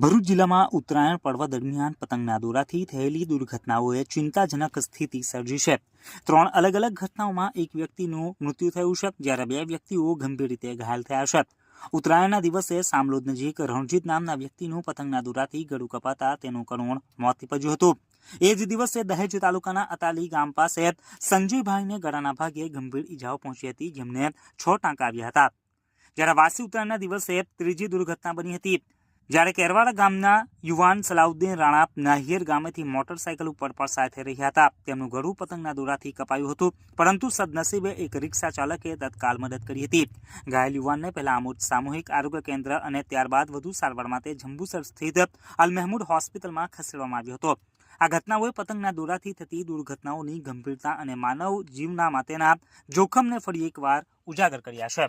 જિલ્લામાં ઉત્તરાયણ પર્વ દરમિયાન પતંગના દોરાથી થયેલી દુર્ઘટનાઓએ ચિંતાજનક સ્થિતિ સર્જી છે. ત્રણ અલગ અલગ ઘટનાઓમાં એક વ્યક્તિનું મૃત્યુ થયું છે, જ્યારે બે વ્યક્તિઓ ગંભીર રીતે ઘાયલ થયા છે. ઉત્તરાયણના દિવસે સામલોદ નજીક રણજીત નામના વ્યક્તિનું પતંગના દોરાથી ગળું કપાતા તેનું કરુણ મોત નીપજ્યું હતું. એ જ દિવસે દહેજ તાલુકાના અતાલી ગામ પાસે સંજયભાઈને ગળાના ભાગે ગંભીર ઈજાઓ પહોંચી હતી, જેમને છ ટાંકા આવ્યા હતા. જ્યારે વાસી ઉત્તરાયણના દિવસે ત્રીજી દુર્ઘટના બની હતી. જ્યારે કેરવાડા ગામના યુવાન સલાઉદ્દીન રાણા નાહિયર ગામેથી મોટરસાયકલ ઉપર પસાર થઈ રહ્યા હતા. તેમનું ગળું પતંગના દોરાથી કપાયું હતું, પરંતુ સદનસીબે એક રિક્ષા ચાલકે તત્કાલ મદદ કરી હતી. ઘાયલ યુવાનને પહેલા આમોદ સામૂહિક આરોગ્ય કેન્દ્ર અને ત્યારબાદ વધુ સારવાર માટે જંબુસર સ્થિત અલ મહેમૂદ હોસ્પિટલમાં ખસેડવામાં આવ્યો હતો. આ ઘટનાઓએ પતંગના દોરાથી થતી દુર્ઘટનાઓની ગંભીરતા અને માનવ જીવના માટેના જોખમને ફરી એકવાર ઉજાગર કર્યા છે.